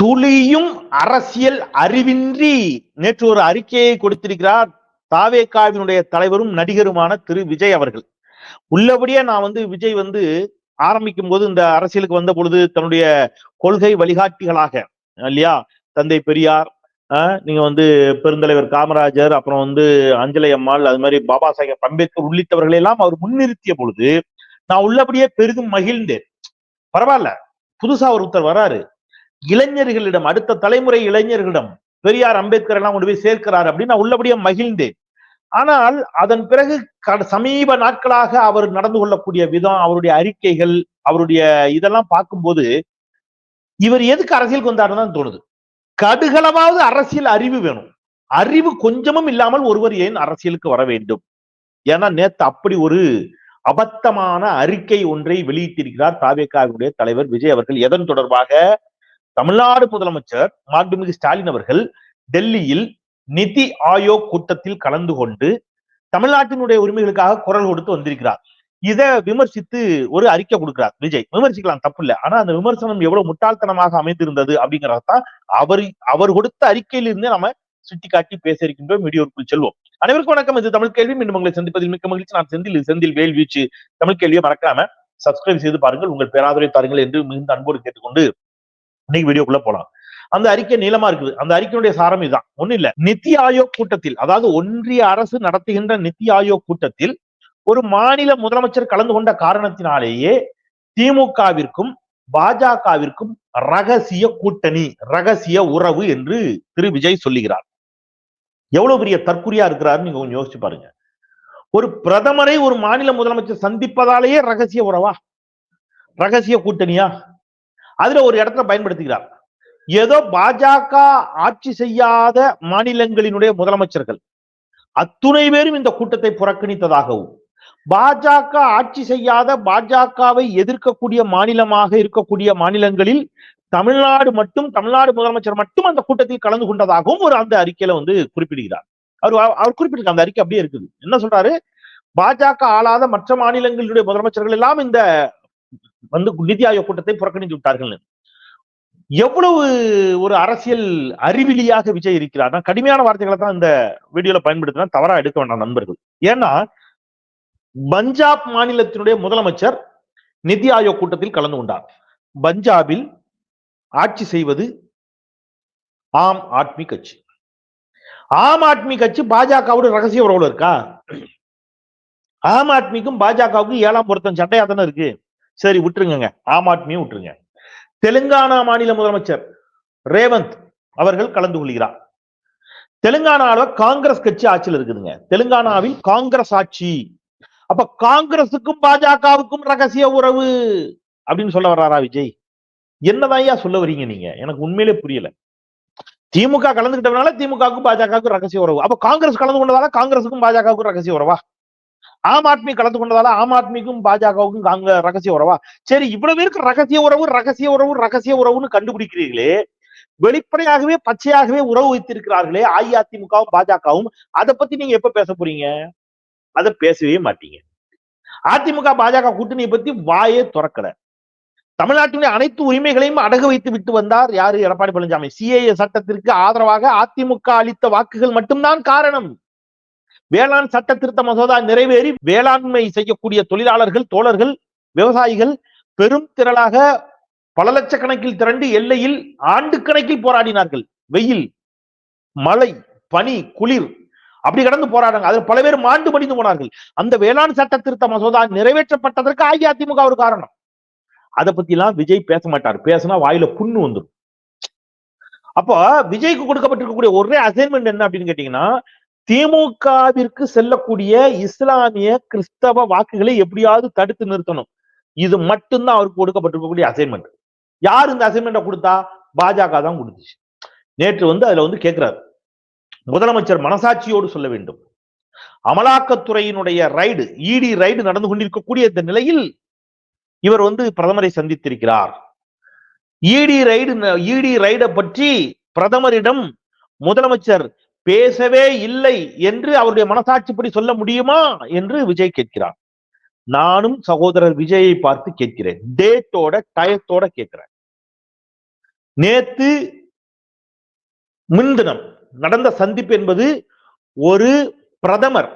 துளியும் அரசியல் அறிவின்றி நேற்று ஒரு அறிக்கையை கொடுத்திருக்கிறார் தாவேகாவினுடைய தலைவரும் நடிகருமான திரு விஜய் அவர்கள். உள்ளபடியே நான் வந்து விஜய் வந்து ஆரம்பிக்கும் போது இந்த அரசியலுக்கு வந்த பொழுது தன்னுடைய கொள்கை வழிகாட்டிகளாக இல்லையா? தந்தை பெரியார் நீங்க வந்து பெருந்தலைவர் காமராஜர் அப்புறம் வந்து அஞ்சலை அம்மாள் அது மாதிரி பாபா சாஹேப் அம்பேத்கர் உள்ளிட்டவர்களை எல்லாம் அவர் முன்னிறுத்திய பொழுது நான் உள்ளபடியே பெரிதும் மகிழ்ந்தேன். பரவாயில்ல புதுசா ஒருத்தர் வராரு. இளைஞர்களிடம் அடுத்த தலைமுறை இளைஞர்களிடம் பெரியார் அம்பேத்கர் எல்லாம் கொண்டு போய் சேர்க்கிறார் அப்படின்னு நான் உள்ளபடியே மகிழ்ந்தேன். ஆனால் அதன் பிறகு சமீப நாட்களாக அவர் நடந்து கொள்ளக்கூடிய விதம் அவருடைய அறிக்கைகள் அவருடைய இதெல்லாம் பார்க்கும்போது இவர் எதுக்கு அரசியலுக்கு வந்தாருன்னு தான் தோணுது. கடுகளவாவது அரசியல் அறிவு வேணும். அறிவு கொஞ்சமும் இல்லாமல் ஒருவர் ஏன் அரசியலுக்கு வர வேண்டும்? ஏன்னா நேத்து அப்படி ஒரு அபத்தமான அறிக்கை ஒன்றை வெளியிட்டிருக்கிறார் தாவேக்காவினுடைய தலைவர் விஜய் அவர்கள். எதன் தொடர்பாக? தமிழ்நாடு முதலமைச்சர் மாண்புமிகு ஸ்டாலின் அவர்கள் டெல்லியில் நிதி ஆயோக் கூட்டத்தில் கலந்து கொண்டு தமிழ்நாட்டினுடைய உரிமைகளுக்காக குரல் கொடுத்து வந்திருக்கிறார். இதை விமர்சித்து ஒரு அறிக்கை கொடுக்கிறார் விஜய். விமர்சிக்கலாம் தப்பு இல்லை ஆனா அந்த விமர்சனம் எவ்வளவு முட்டாள்தனமாக அமைந்திருந்தது அப்படிங்கறதான் அவர் அவர் கொடுத்த அறிக்கையிலிருந்தே நம்ம சுட்டி காட்டி பேச இருக்கின்றோம் வீடியோக்குள் செல்வோம். அனைவருக்கும் வணக்கம். இது தமிழ் கேள்வி. மீண்டும் உங்களை சந்திப்பதில் மிக்க மகிழ்ச்சி. நான் செந்தில். செந்தில் வேல் வீச்சு. தமிழ் கேள்வியை மறக்காம சப்ஸ்கிரைப் செய்து பாருங்கள். உங்கள் பேராதரவை தாருங்கள் என்று மிகுந்த அன்போடு கேட்டுக்கொண்டு இன்னைக்கு வீடியோக்குள்ள போலாம். அந்த அறிக்கை நீளமா இருக்குது. அந்த அறிக்கையுடைய சாரம் இதுதான். ஒண்ணு இல்ல. நித்தி ஆயோக் கூட்டத்தில் அதாவது ஒன்றிய அரசு நடத்துகின்ற நித்தி ஆயோக் கூட்டத்தில் ஒரு மாநில முதலமைச்சர் கலந்து கொண்ட காரணத்தினாலேயே திமுகவிற்கும் பாஜகவிற்கும் ரகசிய கூட்டணி ரகசிய உறவு என்று திரு. விஜய் சொல்லுகிறார். எவ்வளவு பெரிய தற்குறியா இருக்கிறாரு நீங்க கொஞ்சம் யோசிச்சு பாருங்க. ஒரு பிரதமரை ஒரு மாநில முதலமைச்சர் சந்திப்பதாலேயே ரகசிய உறவா? ரகசிய கூட்டணியா? அதுல ஒரு இடத்துல பயன்படுத்துகிறார். ஏதோ பாஜக ஆட்சி செய்யாத மாநிலங்களினுடைய முதலமைச்சர்கள். அத்துணை பேரும் இந்த கூட்டத்தை புறக்கணித்ததாகவும் பாஜக ஆட்சி செய்யாத பாஜகவை எதிர்க்கக்கூடிய மாநிலமாக இருக்கக்கூடிய மாநிலங்களில் தமிழ்நாடு மட்டும் தமிழ்நாடு முதலமைச்சர் மட்டும் அந்த கூட்டத்தில் கலந்து கொண்டதாகவும் ஒரு அந்த அறிக்கையில வந்து குறிப்பிடுகிறார். அவர் அவர் குறிப்பிட்டிருக்க அந்த அறிக்கை அப்படியே இருக்குது. என்ன சொல்றாரு? பாஜக ஆளாத மற்ற மாநிலங்களுடைய முதலமைச்சர்கள் எல்லாம் இந்த வந்து நிதி ஆயோக் கூட்டத்தை புறக்கணித்து விட்டார்கள். எவ்வளவு ஒரு அரசியல் அறிவிலியாக விஜய் இருக்கிறார்? கடுமையான வார்த்தைகளை தான் இந்த வீடியோல பயன்படுத்தினா தவறா எடுக்க வேண்டாம் நண்பர்கள். ஏன்னா பஞ்சாப் மாநிலத்தினுடைய முதலமைச்சர் நிதி ஆயோக் கூட்டத்தில் கலந்து கொண்டார். பஞ்சாபில் ஆட்சி செய்வது ஆம் ஆத்மி கட்சி. ஆம் ஆத்மி கட்சி பாஜகவோட ரகசிய உறவுல இருக்கா? ஆம் ஆத்மிக்கும் பாஜகவுக்கும் ஏழாம் பொருத்தம் சண்டையா தானே இருக்கு? சரி விட்டுருங்க ஆம் ஆத்மியும் விட்டுருங்க. தெலுங்கானா மாநில முதலமைச்சர் ரேவந்த் அவர்கள் கலந்து கொள்கிறார். தெலுங்கானாவில் காங்கிரஸ் கட்சி ஆட்சியில் இருக்குதுங்க. தெலுங்கானாவில் காங்கிரஸ் ஆட்சி. அப்ப காங்கிரசுக்கும் பாஜகவுக்கும் ரகசிய உறவு அப்படின்னு சொல்ல வர்றாரா விஜய்? என்னதான் சொல்ல வரீங்க நீங்க? எனக்கு உண்மையிலே புரியல. திமுக கலந்துகிட்டதுனால திமுகவுக்கும் பாஜகவுக்கும் ரகசிய உறவு. அப்ப காங்கிரஸ் கலந்து கொண்டதால காங்கிரசுக்கும் பாஜகவுக்கும் ரகசிய உறவா? ஆம் ஆத்மி கலந்து கொண்டதால ஆம் ஆத்மிக்கும் பாஜகவுக்கும் காங்க ரகசிய உறவா? சரி இவ்வளவு பேருக்கு ரகசிய உறவு ரகசிய உறவு ரகசிய உறவுன்னு கண்டுபிடிக்கிறீர்களே. வெளிப்படையாகவே பச்சையாகவே உறவு வைத்திருக்கிறார்களே அஇஅதிமுகவும் பாஜகவும். அதை பத்தி நீங்க எப்ப பேச போறீங்க? அதை பேசவே மாட்டீங்க. அதிமுக பாஜக கூட்டணியை பத்தி வாயே துறக்கல. தமிழ்நாட்டினுடைய அனைத்து உரிமைகளையும் அடகு வைத்து விட்டு வந்தார் யாரு? எடப்பாடி பழனிசாமி. சிஏஏ சட்டத்திற்கு ஆதரவாக அதிமுக அளித்த வாக்குகள் மட்டும்தான் காரணம். வேளாண் சட்ட திருத்த மசோதா நிறைவேறி வேளாண்மை செய்யக்கூடிய தொழிலாளர்கள் தோழர்கள் விவசாயிகள் பெரும் திரளாக பல லட்சக்கணக்கில் திரண்டு எல்லையில் ஆண்டு கணக்கில் போராடினார்கள். வெயில் மழை பனி குளிர் அப்படி கடந்து போராடுறாங்க. அதில் பல பேர் மாண்டு மடிந்து போனார்கள். அந்த வேளாண் சட்ட திருத்த மசோதா நிறைவேற்றப்பட்டதற்கு அஇஅதிமுக ஒரு காரணம். அதை பத்தி எல்லாம் விஜய் பேச மாட்டார். பேசினா வாயில புண்ணு வந்துடும் அப்போ விஜய்க்கு கொடுக்கப்பட்டிருக்கக்கூடிய ஒரே அசைன்மெண்ட் என்ன அப்படின்னு கேட்டீங்கன்னா திமுகவிற்கு செல்லக்கூடிய இஸ்லாமிய கிறிஸ்தவ வாக்குகளை எப்படியாவது தடுத்து நிறுத்தணும். இது மட்டும்தான் அவருக்கு கொடுக்கப்பட்டிருக்கக்கூடிய அசைன்மெண்ட் யார் இந்த அசைன்மெண்ட்டை கொடுத்தா? பாஜக தான் கொடுத்துச்சு. நேற்று வந்து அதுல வந்து கேட்கிறாரு முதலமைச்சர் மனசாட்சியோடு சொல்ல வேண்டும். அமலாக்கத்துறையினுடைய ரைடு இடி ரைடு நடந்து கொண்டிருக்கக்கூடிய இந்த நிலையில் இவர் வந்து பிரதமரை சந்தித்திருக்கிறார். இடி ரைடு இடி ரைடை பற்றி பிரதமரிடம் முதலமைச்சர் பேசவே இல்லை என்று அவருடைய மனசாட்சிப்படி சொல்ல முடியுமா என்று விஜய் கேட்கிறார். நானும் சகோதரர் விஜயை பார்த்து கேட்கிறேன். டேட்டோட டயத்தோட கேட்கிறேன். நேத்து முன்தினம் நடந்த சந்திப்பு என்பது ஒரு பிரதமர்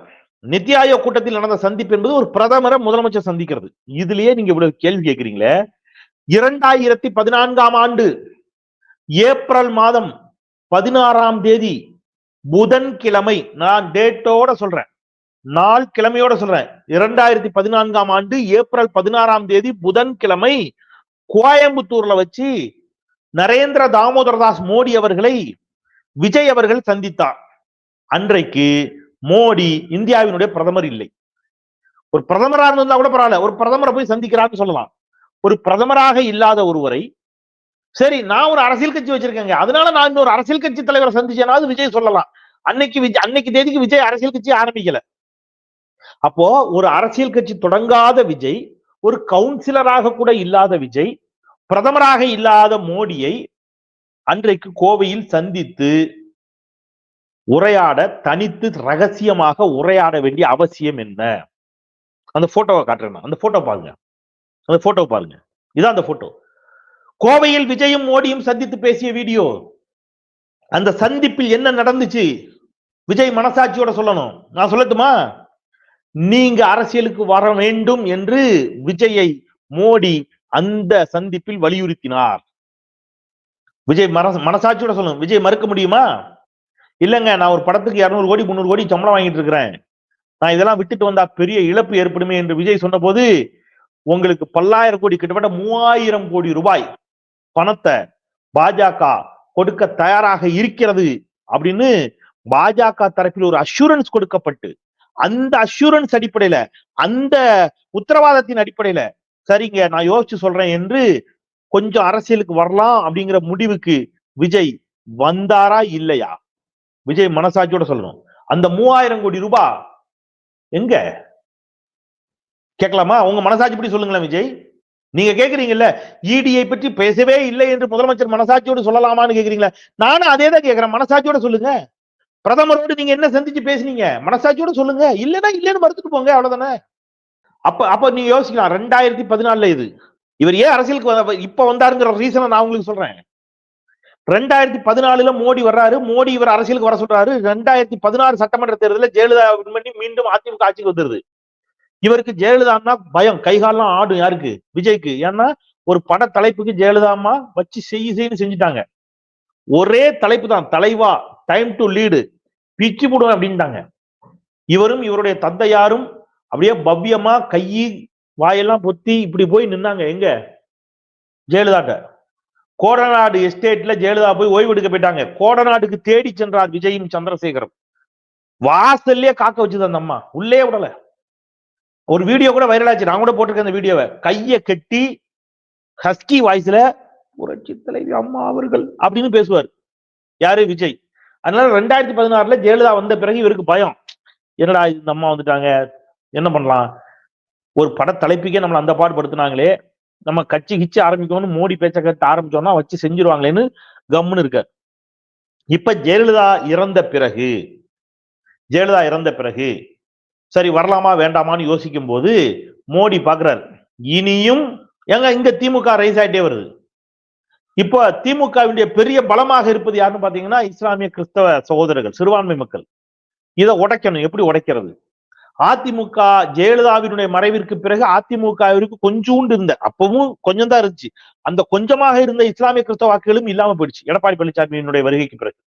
நித்தி ஆயோக் கூட்டத்தில் நடந்த சந்திப்பு என்பது ஒரு பிரதமரை முதலமைச்சர் சந்திக்கிறது. இதுலயே நீங்க இவ்வளவு கேள்வி கேட்கிறீங்களே? இரண்டாயிரத்தி பதினான்காம் ஆண்டு ஏப்ரல் மாதம் பதினாறாம் தேதி புதன்கிழமை நான் டேட்டோட சொல்றேன். நாள் கிழமையோட சொல்றேன். இரண்டாயிரத்தி பதினான்காம் ஆண்டு ஏப்ரல் பதினாறாம் தேதி புதன்கிழமை கோயம்புத்தூர்ல வச்சு நரேந்திர தாமோதரதாஸ் மோடி அவர்களை விஜய் அவர்கள் சந்தித்தார். அன்றைக்கு மோடி இந்தியாவினுடைய பிரதமர் இல்லை. ஒரு பிரதமரா இருந்தா கூட பரவாயில்ல. ஒரு பிரதமரை போய் சந்திக்கிறான்னு சொல்லலாம். ஒரு பிரதமராக இல்லாத ஒருவரை சரி நான் ஒரு அரசியல் கட்சி வச்சிருக்கேங்க. அதனால நான் இன்னொரு அரசியல் கட்சி தலைவரை சந்திச்சேனாவது விஜய் சொல்லலாம். அன்னைக்கு விஜய் அன்னைக்கு தேதிக்கு விஜய் அரசியல் கட்சி ஆரம்பிக்கல. அப்போ ஒரு அரசியல் கட்சி தொடங்காத விஜய் ஒரு கவுன்சிலராக கூட இல்லாத விஜய் பிரதமராக இல்லாத மோடியை அன்றைக்கு கோவையில் சந்தித்து உரையாட தனித்து ரகசியமாக உரையாட வேண்டிய அவசியம் என்ன? அந்த போட்டோவை காட்டுறேன் அந்த போட்டோ பாருங்க. அந்த போட்டோ பாருங்க. இதான் அந்த போட்டோ கோவையில் விஜயும் மோடியும் சந்தித்து பேசிய வீடியோ. அந்த சந்திப்பில் என்ன நடந்துச்சு? விஜய் மனசாட்சியோட சொல்லணும். நான் சொல்லட்டுமா? நீங்க அரசியலுக்கு வர வேண்டும் என்று விஜயை மோடி அந்த சந்திப்பில் வலியுறுத்தினார். விஜய் மனசாட்சியோட சொல்லணும். விஜய் மறுக்க முடியுமா? இல்லைங்க நான் ஒரு படத்துக்கு இரநூறு கோடி முந்நூறு கோடி சம்பளம் வாங்கிட்டு இருக்கிறேன். நான் இதெல்லாம் விட்டுட்டு வந்தா பெரிய இழப்பு ஏற்படுமே என்று விஜய் சொன்னபோது உங்களுக்கு பல்லாயிரம் கோடி கிட்டத்தட்ட மூவாயிரம் கோடி ரூபாய் பணத்தை பாஜக கொடுக்க தயாராக இருக்கிறது அப்படின்னு பாஜக தரப்பில் ஒரு அஷூரன்ஸ் கொடுக்கப்பட்டு அந்த அஷூரன்ஸ் அடிப்படையில அந்த உத்தரவாதத்தின் அடிப்படையில சரிங்க நான் யோசிச்சு சொல்றேன் என்று கொஞ்சம் அரசியலுக்கு வரலாம் அப்படிங்கிற முடிவுக்கு விஜய் வந்தாரா இல்லையா? விஜய் மனசாட்சியோட சொல்லணும். அந்த மூவாயிரம் கோடி ரூபாய் எங்க? கேட்கலாமா? உங்க மனசாட்சி சொல்லுங்களேன் விஜய்? நீங்க கேக்குறீங்கல்ல இடியை பற்றி பேசவே இல்லை என்று முதலமைச்சர் மனசாட்சியோடு சொல்லலாமான்னு கேக்குறீங்களா? நானும் அதே தான் கேக்குறேன். மனசாட்சியோட சொல்லுங்க. பிரதமரோடு நீங்க என்ன சந்திச்சு பேசுனீங்க? மனசாட்சியோட சொல்லுங்க. இல்லைன்னா இல்லைன்னு மறுத்துட்டு போங்க அவ்வளவுதானே? அப்ப அப்ப நீங்க யோசிக்கலாம். ரெண்டாயிரத்தி பதினாலுல இது. இவர் ஏன் அரசியலுக்கு வந்த- இப்ப வந்தாருங்கிற ரீசனை நான் உங்களுக்கு சொல்றேன். ரெண்டாயிரத்தி பதினாலுல மோடி வர்றாரு. மோடி இவர் அரசியலுக்கு வர சொல்றாரு. ரெண்டாயிரத்தி பதினாறு சட்டமன்ற தேர்தலில் ஜெயலலிதா பண்ணி மீண்டும் அதிமுக ஆட்சிக்கு வந்துருது. இவருக்கு ஜெயலலிதான்னா பயம். கைகாலெல்லாம் ஆடும் யாருக்கு? விஜய்க்கு. ஏன்னா ஒரு பட தலைப்புக்கு ஜெயலலிதா அம்மா வச்சு செய்ய செய்யு செஞ்சுட்டாங்க. ஒரே தலைப்பு தான். தலைவா டைம் டு லீடு பிச்சு போடுவேன் அப்படின்ட்டாங்க. இவரும் இவருடைய தந்தையாரும் அப்படியே பவ்யமா கையி வாயெல்லாம் பொத்தி இப்படி போய் நின்னாங்க. எங்க? ஜெயலலிதாட்ட. கோடநாடு எஸ்டேட்ல ஜெயலலிதா போய் ஓய்வு எடுக்க போயிட்டாங்க. கோடநாடுக்கு தேடி சென்றார் விஜயும் சந்திரசேகரும். வாசல்லே காக்க வச்சுது அந்த அம்மா. உள்ளே விடல. ஒரு வீடியோ கூட வைரல் ஆச்சு. நான் கூட போட்டிருக்கேன் அந்த வீடியோவை கையை கட்டி ஹஸ்கி வாய்ஸ்ல புரட்சி தலைவி அம்மா அவர்கள் அப்படின்னு பேசுவார். யாரு? விஜய். அதனால ரெண்டாயிரத்தி பதினாறுல ஜெயலலிதா வந்த பிறகு இவருக்கு பயம். என்னடா இந்த அம்மா வந்துட்டாங்க. என்ன பண்ணலாம்? ஒரு பட தலைப்புக்கே நம்மளை அந்த பாடுபடுத்துனாங்களே. நம்ம கட்சி கிச்சு ஆரம்பிக்கணும்னு மோடி பேச்ச கட்ட ஆரம்பிச்சோம்னா வச்சு செஞ்சிருவாங்களேன்னு கம்முன்னு இருக்க இப்ப ஜெயலலிதா இறந்த பிறகு ஜெயலலிதா இறந்த பிறகு சரி வரலாமா வேண்டாமான்னு யோசிக்கும் போது மோடி பாக்குறாரு. இனியும் எங்க இங்க திமுக ரைஸ் ஆயிட்டே வருது. இப்போ திமுகவினுடைய பெரிய பலமாக இருப்பது யாருன்னு பாத்தீங்கன்னா இஸ்லாமிய கிறிஸ்தவ சகோதரர்கள் சிறுபான்மை மக்கள். இதை உடைக்கணும். எப்படி உடைக்கிறது? அதிமுக ஜெயலலிதாவினுடைய மறைவிற்கு பிறகு அதிமுகவிற்கு கொஞ்சோண்டு இருந்த அப்பவும் கொஞ்சம் தான் இருந்துச்சு. அந்த கொஞ்சமாக இருந்த இஸ்லாமிய கிறிஸ்தவ வாக்குகளும் இல்லாம போயிடுச்சு. எடப்பாடி பழனிசாமியினுடைய வருகைக்கு பிறகு.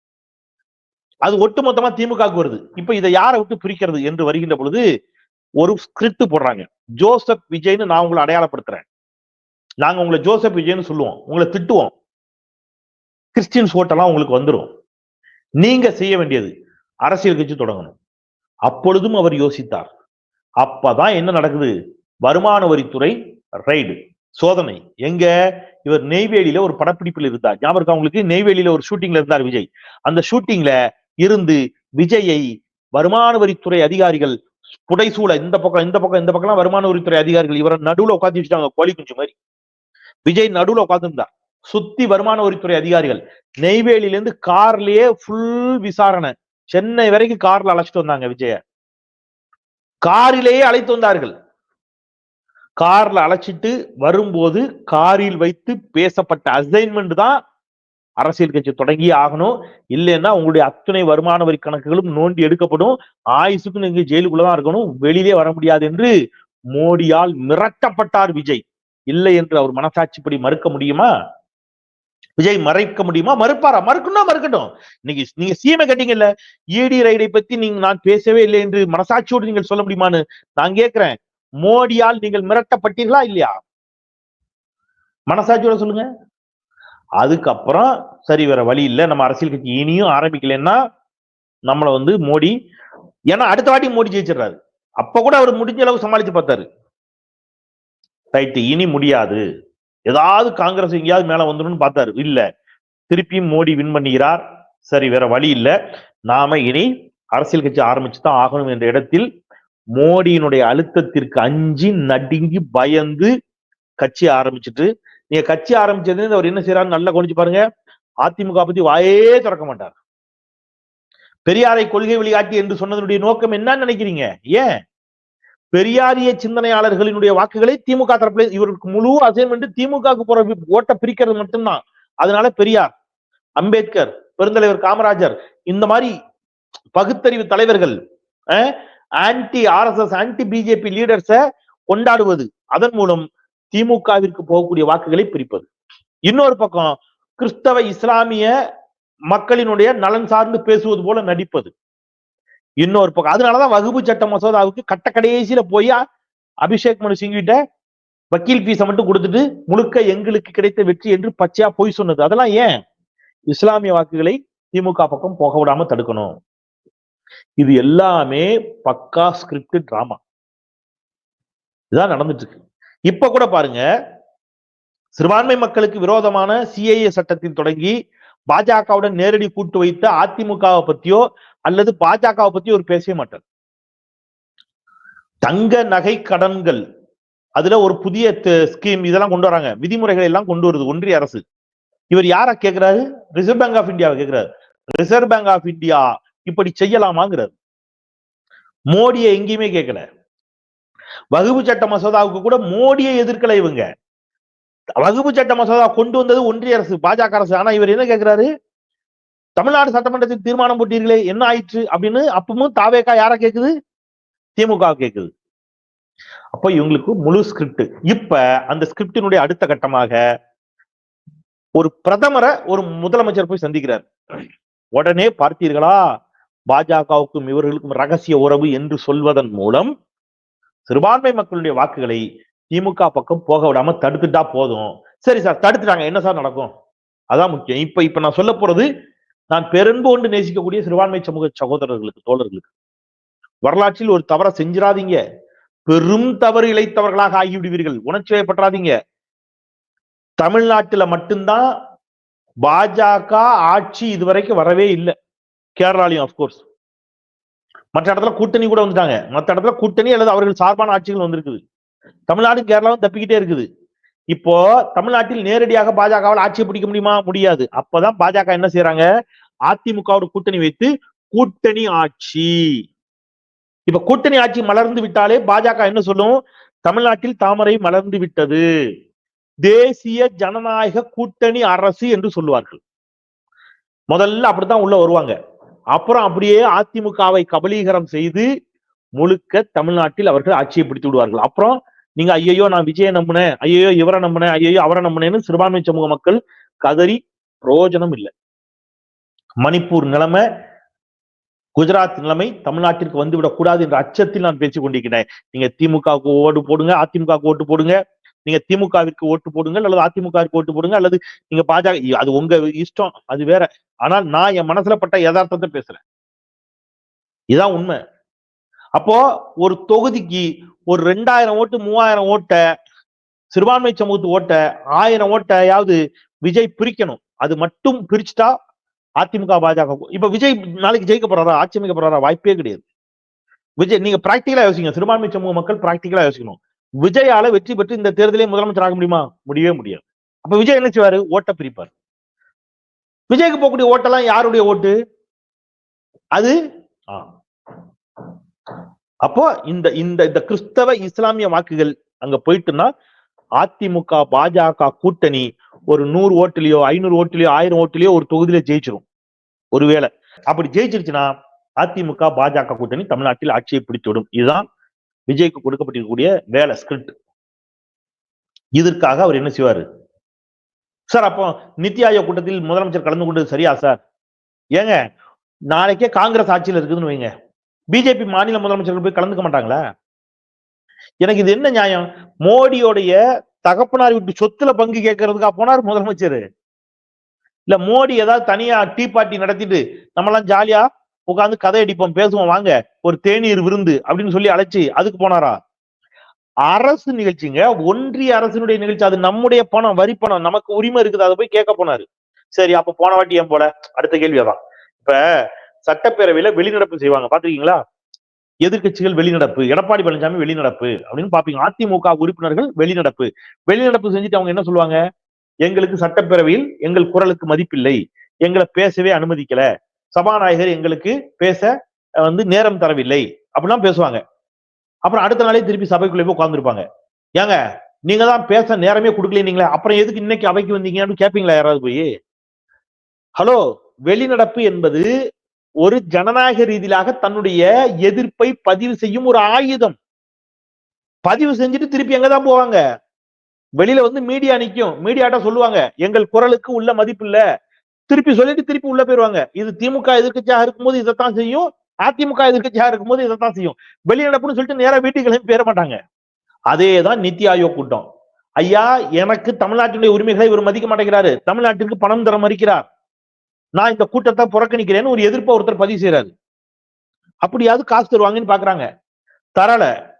அது ஒட்டுமொத்தமா திமுகவுக்கு வருது. இப்ப இதை யாரை விட்டு பிரிக்கிறது என்று வருகின்ற பொழுது ஒரு ஸ்கிரிப்ட் போடுறாங்க. ஜோசப் விஜய்னு நான் உங்களை அடையாளப்படுத்துறேன். நாங்க உங்களை ஜோசப் விஜய்னு சொல்லுவோம். உங்களை திட்டுவோம். கிறிஸ்டியன்ஸ் ஓட்டெல்லாம் உங்களுக்கு வந்துரும். நீங்க செய்ய வேண்டியது அரசியல் கட்சி தொடங்கணும். அப்பொழுதும் அவர் யோசித்தார். அப்பதான் என்ன நடக்குது? வருமான வரித்துறை ரைடு சோதனை. எங்க? இவர் நெய்வேலியில ஒரு படப்பிடிப்பில் இருந்தார். ஞாபகம் அவங்களுக்கு உங்களுக்கு? நெய்வேலியில ஒரு ஷூட்டிங்ல இருந்தார் விஜய். அந்த ஷூட்டிங்ல இருந்து விஜயை வருமான வரித்துறை அதிகாரிகள் புடைசூழ இந்த பக்கம் இந்த பக்கம் இந்த பக்கம்லாம் வருமான வரித்துறை அதிகாரிகள் இவரை நடுவுல உட்காந்து வச்சுட்டாங்க கோழி குஞ்சு மாதிரி. விஜய் நடுவுல உட்காந்துருந்தார் சுத்தி வருமான வரித்துறை அதிகாரிகள் நெய்வேலியில இருந்து கார்லயே ஃபுல் விசாரணை. சென்னை வரைக்கும் கார்ல அழைச்சிட்டு வந்தாங்க விஜய. காரிலேயே அழைத்து வந்தார்கள். கார்ல அழைச்சிட்டு வரும்போது காரில் வைத்து பேசப்பட்ட அசைன்மெண்ட் தான் அரசியல் கட்சி தொடங்கி ஆகணும். இல்லைன்னா உங்களுடைய அத்துணை வருமான வரி கணக்குகளும் நோண்டி எடுக்கப்படும். ஆயுசுக்கு நீங்க ஜெயிலுக்குள்ளதான் இருக்கணும். வெளியிலே வர முடியாது என்று மோடியால் மிரட்டப்பட்டார் விஜய். இல்லை என்று அவர் மனசாட்சிப்படி மறுக்க முடியுமா? விஜய் மறைக்க முடியுமா? மறுப்பாரா? மறுக்கணும்னா மறுக்கட்டும். இன்னைக்கு நீங்க சீமை கட்டிங்கல்ல இடி ரைடை பத்தி நீங்க நான் பேசவே இல்லை என்று மனசாட்சியோடு நீங்கள் சொல்ல முடியுமான்னு நான் கேட்கிறேன். மோடியால் நீங்கள் மிரட்டப்பட்டீர்களா இல்லையா? மனசாட்சியோட சொல்லுங்க. அதுக்கப்புறம் சரி வேற வழி இல்லை. நம்ம அரசியல் கட்சி இனியும் ஆரம்பிக்கலைன்னா நம்மளை வந்து மோடி ஏன்னா அடுத்த வாட்டி மோடி ஜெயிச்சிடுறாரு. அப்ப கூட அவர் முடிஞ்ச அளவு சமாளிச்சு பார்த்தாரு. ரைட்டு இனி முடியாது. ஏதாவது காங்கிரஸ் எங்கேயாவது மேல வந்துடும் பார்த்தாரு. இல்ல திருப்பியும் மோடி வின் பண்ணுகிறார். சரி வேற வழி இல்ல. நாம இனி அரசியல் கட்சி ஆரம்பிச்சு தான் ஆகணும் என்ற இடத்தில் மோடியினுடைய அழுத்தத்திற்கு அஞ்சு நடுங்கி பயந்து கட்சி ஆரம்பிச்சுட்டு நீங்க கட்சி ஆரம்பிச்சது அவர் என்ன செய்யறாரு நல்லா கொஞ்சம் பாருங்க. அதிமுக பத்தி வாயே திறக்க மாட்டார். பெரியாரை கொள்கை வழிகாட்டி என்று சொன்னதனுடைய நோக்கம் என்னன்னு நினைக்கிறீங்க? ஏன்? பெரியாரிய சிந்தனையாளர்களினுடைய வாக்குகளை திமுக தரப்புல இவருக்கு முழு அசைன்மெண்ட் திமுகவுக்கு போற ஓட்ட பிரிக்கிறது மட்டும்தான். அதனால பெரியார் அம்பேத்கர் பெருந்தலைவர் காமராஜர் இந்த மாதிரி பகுத்தறிவு தலைவர்கள் ஆன்டி ஆர்எஸ்எஸ் ஆன்டி பிஜேபி லீடர்ஸை கொண்டாடுவது அதன் மூலம் திமுகவிற்கு போகக்கூடிய வாக்குகளை பிரிப்பது. இன்னொரு பக்கம் கிறிஸ்தவ இஸ்லாமிய மக்களினுடைய நலன் சார்ந்து பேசுவது போல நடிப்பது. இன்னொரு பக்கம் அதனாலதான் வகுப்பு சட்ட மசோதாவுக்கு கட்ட கடைசியில போய் அபிஷேக் மனு சிங்கிட்ட வக்கீல் பீஸை மட்டும் கொடுத்துட்டு முழுக்க எங்களுக்கு கிடைத்த வெற்றி என்று பச்சையா போய் சொன்னது. அதெல்லாம் ஏன்? இஸ்லாமிய வாக்குகளை திமுக பக்கம் போக விடாம தடுக்கணும். இது எல்லாமே பக்கா ஸ்கிரிப்ட் டிராமா இதுதான் நடந்துட்டு இருக்கு. இப்ப கூட பாருங்க. சிறுபான்மை மக்களுக்கு விரோதமான சிஐஏ சட்டத்தில் தொடங்கி பாஜகவுடன் நேரடி கூட்டு வைத்த அதிமுகவை பத்தியோ அல்லது பாஜகவை பத்தியோ ஒரு பேசவே மாட்டார். தங்க நகை கடன்கள் அதுல ஒரு புதிய ஸ்கீம் இதெல்லாம் கொண்டு வராங்க. விதிமுறைகள் எல்லாம் கொண்டு வருது ஒன்றிய அரசு. இவர் யாரை கேட்கிறாரு ரிசர்வ் பேங்க் ஆஃப் இந்தியாவை கேட்கிறாரு ரிசர்வ் பேங்க் ஆஃப் இந்தியா இப்படி செய்யலாமாங்கிறார். மோடியை எங்கேயுமே கேட்கல வகுப்பு சட்ட மசோதாவுக்கு கூட மோடியை எதிர்க்கல இவங்க. வகுப்பு சட்ட மசோதா கொண்டு வந்தது ஒன்றிய அரசு பாஜக அரசு. ஆனா இவர் என்ன கேட்கிறாரு தமிழ்நாடு சட்டமன்றத்தில் தீர்மானம் போட்டீர்களே என்ன ஆயிற்று? அப்படின்னு அப்பவும் தாவேக்கா யார கேக்குது? திமுக கேக்குது. அப்ப இவங்களுக்கு முழு ஸ்கிரிப்ட் இப்ப அந்த ஸ்கிரிப்டினுடைய அடுத்த கட்டமாக ஒரு பிரதமரை ஒரு முதலமைச்சர் போய் சந்திக்கிறார். உடனே பார்த்தீர்களா? பாஜகவுக்கும் இவர்களுக்கும் ரகசிய உறவு என்று சொல்வதன் மூலம் சிறுபான்மை மக்களுடைய வாக்குகளை திமுக பக்கம் போக விடாம தடுத்துட்டா போதும். சரி சார் தடுத்துட்டாங்க. என்ன சார் நடக்கும்? அதான் முக்கியம். இப்ப இப்ப நான் சொல்ல போறது நான் பெரும்பு ஒன்று நேசிக்கக்கூடிய சிறுபான்மை சமூக சகோதரர்களுக்கு தோழர்களுக்கு. வரலாற்றில் ஒரு தவறை செஞ்சிடாதீங்க பெரும் தவறு இழைத்தவர்களாக ஆகிவிடுவீர்கள். உணர்ச்சி வயப்பற்றாதீங்க தமிழ்நாட்டுல மட்டும்தான் பாஜக ஆட்சி இதுவரைக்கும் வரவே இல்லை. கேரளாலையும் அப்கோர்ஸ் மற்ற இடத்துல கூட்டணி கூட வந்துட்டாங்க. மற்ற இடத்துல கூட்டணி அல்லது அவர்கள் சார்பான ஆட்சிகள் வந்திருக்குது. தமிழ்நாடு கேரளாவும் தப்பிக்கிட்டே இருக்குது. இப்போ தமிழ்நாட்டில் நேரடியாக பாஜகவால் ஆட்சியை பிடிக்க முடியுமா? முடியாது. அப்பதான் பாஜக என்ன செய்யறாங்க அதிமுகவோட கூட்டணி வைத்து கூட்டணி ஆட்சி. இப்ப கூட்டணி ஆட்சி மலர்ந்து விட்டாலே பாஜக என்ன சொல்லும்? தமிழ்நாட்டில் தாமரை மலர்ந்து விட்டது. தேசிய ஜனநாயக கூட்டணி அரசு என்று சொல்லுவார்கள். முதல்ல அப்படித்தான் உள்ள வருவாங்க. அப்புறம் அப்படியே அதிமுகவை கபலீகரம் செய்து முழுக்க தமிழ்நாட்டில் அவர்கள் ஆட்சியை பிடித்து விடுவார்கள். அப்புறம் நீங்க ஐயோ நான் விஜய நம்பினேன் ஐயோ இவரை நம்பினேன் ஐயோ அவரை நம்பினேன்னு சிறுபான்மை சமூக மக்கள் கதறி பிரயோஜனம் இல்லை. மணிப்பூர் நிலைமை குஜராத் நிலைமை தமிழ்நாட்டிற்கு வந்துவிடக் கூடாது என்ற அச்சத்தில் நான் பேசிக் கொண்டிருக்கிறேன் நீங்க திமுகவுக்கு ஓட்டு போடுங்க அதிமுகவுக்கு ஓட்டு போடுங்க நீங்க திமுகவிற்கு ஓட்டு போடுங்கள் அல்லது அதிமுகவிற்கு ஓட்டு போடுங்க அல்லது நீங்க பாஜக அது உங்க இஷ்டம் அது வேற. ஆனால் நான் என் மனசுல பட்ட யதார்த்தத்தை பேசுறேன். இதுதான் உண்மை. அப்போ ஒரு தொகுதிக்கு ஒரு ரெண்டாயிரம் ஓட்டு மூவாயிரம் ஓட்ட சிறுபான்மை சமூகத்து ஓட்ட ஆயிரம் ஓட்டையாவது விஜய் பிரிக்கணும். அது மட்டும் பிரிச்சுட்டா அதிமுக பாஜக இப்ப விஜய் நாளைக்கு ஜெயிக்க போறாரா ஆட்சி அமைக்க போறாரா வாய்ப்பே கிடையாது. விஜய் நீங்க பிராக்டிகலா யோசிங்க. சிறுபான்மை சமூக மக்கள் பிராக்டிகலா யோசிக்கணும். விஜயால வெற்றி பெற்று இந்த தேர்தலே முதலமைச்சர் ஆக முடியுமா? முடியவே முடியாது. அப்ப விஜய் என்ன செய்வாரு? ஓட்ட பிரிப்பார். விஜய்க்கு போகக்கூடிய ஓட்டெல்லாம் யாருடைய ஓட்டு? அது அப்போ இந்த இந்த இந்த கிறிஸ்தவ இஸ்லாமிய வாக்குகள் அங்க போயிட்டுன்னா அதிமுக பாஜக கூட்டணி ஒரு நூறு ஓட்டுலயோ ஐநூறு ஓட்டுலயோ ஆயிரம் ஓட்டுலயோ ஒரு தொகுதியில ஜெயிச்சிரும். ஒருவேளை. அப்படி ஜெயிச்சிருச்சுன்னா அதிமுக பாஜக கூட்டணி தமிழ்நாட்டில் ஆட்சியை பிடித்துவிடும் இதுதான் விஜய்க்கு கொடுக்கப்பட்டிருக்கக்கூடிய வேலை ஸ்கிரிப்ட் இதற்காக அவர் என்ன செய்வாரு? சார் அப்போ நித்தி ஆயோக் கூட்டத்தில் முதலமைச்சர் கலந்து கொண்டது சரியா சார் ஏங்க நாளைக்கே காங்கிரஸ் ஆட்சியில் இருக்குதுன்னு வைங்க. பிஜேபி மாநில முதலமைச்சர்கள் போய் கலந்துக்க மாட்டாங்களா? எனக்கு இது என்ன நியாயம்? மோடியோடைய தகப்பனார் விட்டு சொத்துல பங்கு கேட்கறதுக்கா போனார் முதலமைச்சர்? இல்ல மோடி ஏதாவது தனியா டீ பார்ட்டி நடத்திட்டு நம்மலாம் ஜாலியா உட்காந்து கதை அடிப்போம் பேசுவோம் வாங்க ஒரு தேநீர் விருந்து அப்படின்னு சொல்லி அழைச்சு அதுக்கு போனாரா? அரசு நிகழ்ச்சிங்க. ஒன்றிய அரசினுடைய நிகழ்ச்சி. அது நம்முடைய பணம் வரி பணம். நமக்கு உரிமை இருக்குது. அதை போய் கேட்க போனாரு. சரி அப்ப போன வாட்டி ஏன் போல? அடுத்த கேள்வி அதான். இப்ப சட்டப்பேரவையில வெளிநடப்பு செய்வாங்க. பாத்துருக்கீங்களா எதிர்க்கட்சிகள் வெளிநடப்பு. எடப்பாடி பழனிசாமி வெளிநடப்பு அப்படின்னு பாப்பீங்க அதிமுக உறுப்பினர்கள் வெளிநடப்பு. வெளிநடப்பு செஞ்சுட்டு அவங்க என்ன சொல்லுவாங்க? எங்களுக்கு சட்டப்பேரவையில் எங்கள் குரலுக்கு மதிப்பில்லை. எங்களை பேசவே அனுமதிக்கல. சபாநாயகர் எங்களுக்கு பேச வந்து நேரம் தரவில்லை. அப்படிலாம் பேசுவாங்க. அப்புறம் அடுத்த நாளே திருப்பி சபைக்குள்ளே போய் உட்காந்துருப்பாங்க ஏங்க நீங்க தான் பேச நேரமே கொடுக்கலீங்களே அப்புறம் எதுக்கு இன்னைக்கு அவைக்கு வந்தீங்கன்னு கேட்பீங்களா யாராவது போய்? ஹலோ வெளிநடப்பு என்பது ஒரு ஜனநாயக ரீதியிலாக தன்னுடைய எதிர்ப்பை பதிவு செய்யும் ஒரு ஆயுதம். பதிவு செஞ்சுட்டு திருப்பி எங்க தான் போவாங்க? வெளியில வந்து மீடியா நிற்கும் மீடியாட்ட சொல்லுவாங்க எங்கள் குரலுக்கு உள்ள மதிப்பு இல்ல. திருப்பி சொல்லிட்டு திருப்பி உள்ள போயிருவாங்க. இது திமுக எதிர்க்கட்சியாக இருக்கும்போது இதைத்தான் செய்யும் அதிமுக எதிர்க்கட்சியாக இருக்கும்போது இதைத்தான் செய்யும். வெளிநடப்புன்னு சொல்லிட்டு நேரா வீட்டுக்கு கிளம்பி பேர மாட்டாங்க. அதேதான் நித்தி ஆயோக் கூட்டம். ஐயா எனக்கு தமிழ்நாட்டினுடைய உரிமைகளை இவர் மதிக்க மாட்டேங்கிறாரு. தமிழ்நாட்டிற்கு பணம் தர மறுக்கிறார். நான் இந்த கூட்டத்தை புறக்கணிக்கிறேன்னு ஒரு எதிர்ப்பை ஒருத்தர் பதிவு செய்யறாரு அப்படியாவது காசு தருவாங்கன்னு பாக்குறாங்க. தரல.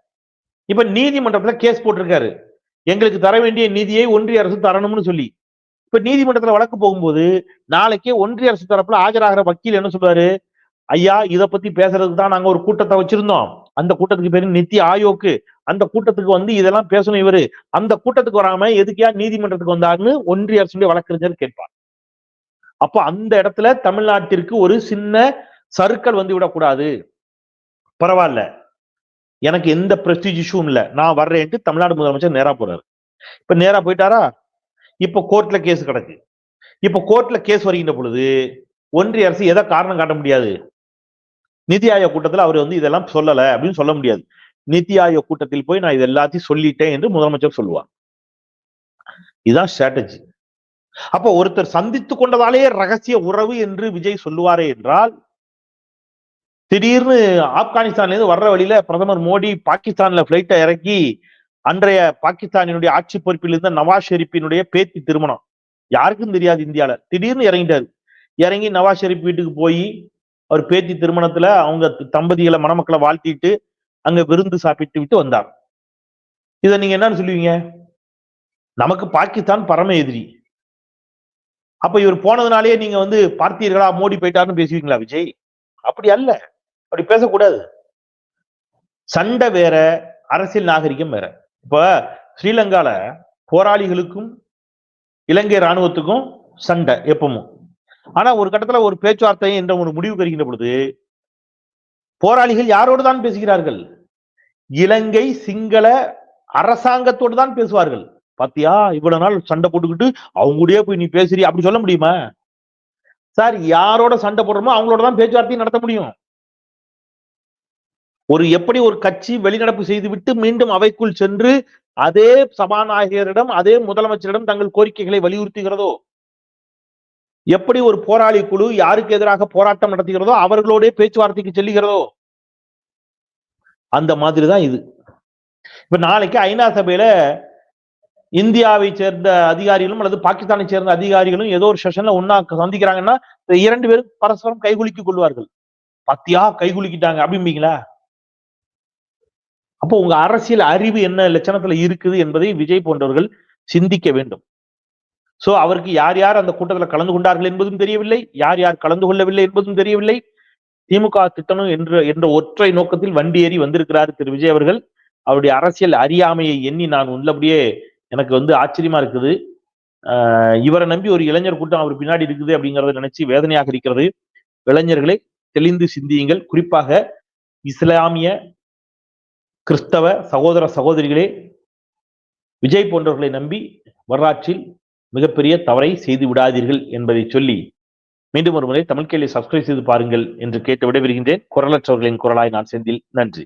இப்ப நீதிமன்றத்துல கேஸ் போட்டிருக்காரு. எங்களுக்கு தர வேண்டிய நிதியை ஒன்றிய அரசு தரணும்னு சொல்லி. இப்ப நீதிமன்றத்துல வழக்கு போகும்போது நாளைக்கே ஒன்றிய அரசு தரப்புல ஆஜராகிற வக்கீல் என்ன சொல்றாரு? ஐயா இதை பத்தி பேசுறதுக்கு தான் நாங்க ஒரு கூட்டத்தை வச்சிருந்தோம். அந்த கூட்டத்துக்கு பேரு நித்தி ஆயோக்கு அந்த கூட்டத்துக்கு வந்து இதெல்லாம் பேசணும் இவரு. அந்த கூட்டத்துக்கு வராம எதுக்கியா நீதிமன்றத்துக்கு வந்தாருன்னு ஒன்றிய அரசுடைய வழக்கறிஞர் கேட்பார். அப்போ அந்த இடத்துல தமிழ்நாட்டிற்கு ஒரு சின்ன சருக்கள் வந்து விடக்கூடாது. பரவாயில்ல. எனக்கு எந்த பிரஸ்டீஜ் இஷ்யூவும் இல்ல. நான் வர்றேன்ட்டு தமிழ்நாடு முதலமைச்சர் நேரா போறாரு. இப்ப நேரா போயிட்டாரா? இப்போ கோர்ட்ல கேஸ் கிடக்கு. இப்ப கோர்ட்ல கேஸ் வருகின்ற பொழுது ஒன்றிய அரசு எதை காரணம் காட்ட முடியாது? நிதி ஆயோக் கூட்டத்தில் அவர் வந்து இதெல்லாம் சொல்லலை அப்படின்னு சொல்ல முடியாது. நிதி ஆயோக் கூட்டத்தில் போய் நான் இது எல்லாத்தையும் சொல்லிட்டேன் என்று முதலமைச்சர் சொல்லுவார். இதுதான் ஸ்ட்ராட்டஜி அப்போ ஒருத்தர் சந்தித்து கொண்டதாலேயே ரகசிய உறவு என்று விஜய் சொல்லுவாரே என்றால் திடீர்னு ஆப்கானிஸ்தான்ல இருந்து வர்ற வழியில பிரதமர் மோடி பாகிஸ்தான்ல பிளைட்டை இறக்கி அன்றைய பாகிஸ்தானினுடைய ஆட்சி பொறுப்பில் இருந்த நவாஸ் ஷெரீப்பினுடைய பேத்தி திருமணம். யாருக்கும் தெரியாது இந்தியால. திடீர்னு இறங்கிட்டாரு. இறங்கி நவாஸ் ஷெரீப் வீட்டுக்கு போய் அவர் பேத்தி திருமணத்துல அவங்க தம்பதிகளை மணமக்களை வாழ்த்திட்டு அங்க விருந்து சாப்பிட்டு விட்டு வந்தார். இதை நீங்க என்னன்னு சொல்லுவீங்க? நமக்கு பாகிஸ்தான் பரம எதிரி. அப்ப இவர் போனதுனாலேயே நீங்க வந்து பார்த்தீர்களா? மோடி போயிட்டாருன்னு பேசுவீங்களா விஜய்? அப்படி அல்ல. அப்படி பேசக்கூடாது. சண்டை வேற அரசியல் நாகரிகம் வேற. இப்ப ஸ்ரீலங்கால போராளிகளுக்கும் இலங்கை ராணுவத்துக்கும் சண்டை எப்பவும். ஆனா ஒரு கட்டத்துல ஒரு பேச்சுவார்த்தை என்ற ஒரு முடிவு வருகின்ற பொழுது போராளிகள் யாரோடு தான் பேசுகிறார்கள்? இலங்கை சிங்கள அரசாங்கத்தோடு தான் பேசுவார்கள். பாத்தியா இவ்வளவு நாள் சண்டை போட்டுக்கிட்டு அவங்க போய் நீ பேசுறீ அப்படி சொல்ல முடியுமா? சார் யாரோட சண்டை போடுறோமோ அவங்களோட தான் பேச்சுவார்த்தையும் நடத்த முடியும். ஒரு எப்படி ஒரு கட்சி வெளிநடப்பு செய்துவிட்டு மீண்டும் அவைக்குள் சென்று அதே சபாநாயகரிடம் அதே முதலமைச்சரிடம் தங்கள் கோரிக்கைகளை வலியுறுத்துகிறதோ? எப்படி ஒரு போராளி குழு யாருக்கு எதிராக போராட்டம் நடத்துகிறதோ அவர்களோட பேச்சுவார்த்தைக்கு செல்லுகிறதோ? அந்த மாதிரி தான் இது. இப்ப நாளைக்கு ஐநா சபையில இந்தியாவை சேர்ந்த அதிகாரிகளும் அல்லது பாகிஸ்தானை சேர்ந்த அதிகாரிகளும் ஏதோ ஒரு செஷன்ல ஒன்னா சந்திக்கிறாங்கன்னா இந்த இரண்டு பேரும் பரஸ்பரம் கைகுலுக்கிக் கொள்வார்கள். பத்தியா கைகுலுக்கிட்டாங்க? அப்படிம்பீங்களா? அப்போ உங்க அரசியல் அறிவு என்ன லட்சணத்துல இருக்குது என்பதை விஜய் போன்றவர்கள் சிந்திக்க வேண்டும். சோ அவருக்கு யார் யார் அந்த கூட்டத்தில் கலந்து கொண்டார்கள் என்பதும் தெரியவில்லை. யார் யார் கலந்து கொள்ளவில்லை என்பதும் தெரியவில்லை. திமுக திட்டணும் என்ற என்ற ஒற்றை நோக்கத்தில் வண்டி ஏறி வந்திருக்கிறார் திரு. விஜய் அவர்கள். அவருடைய அரசியல் அறியாமையை எண்ணி நான் உள்ளபடியே எனக்கு வந்து ஆச்சரியமா இருக்குது. ஆஹ் இவரை நம்பி ஒரு இளைஞர் கூட்டம் அவர் பின்னாடி இருக்குது அப்படிங்கறத நினைச்சு வேதனையாக இருக்கிறது. இளைஞர்களை தெளிந்து சிந்தியுங்கள். குறிப்பாக இஸ்லாமிய கிறிஸ்தவ சகோதர சகோதரிகளே விஜய் போன்றவர்களை நம்பி வரலாற்றில் மிகப்பெரிய தவறை செய்து விடாதீர்கள் என்பதை சொல்லி மீண்டும் ஒரு முறை தமிழ் கேள்வி சப்ஸ்கிரைப் செய்து பாருங்கள் என்று கேட்டு விடைபெறுகின்றேன். குரலற்றவர்களின் குரலாய் நான் செந்தில். நன்றி.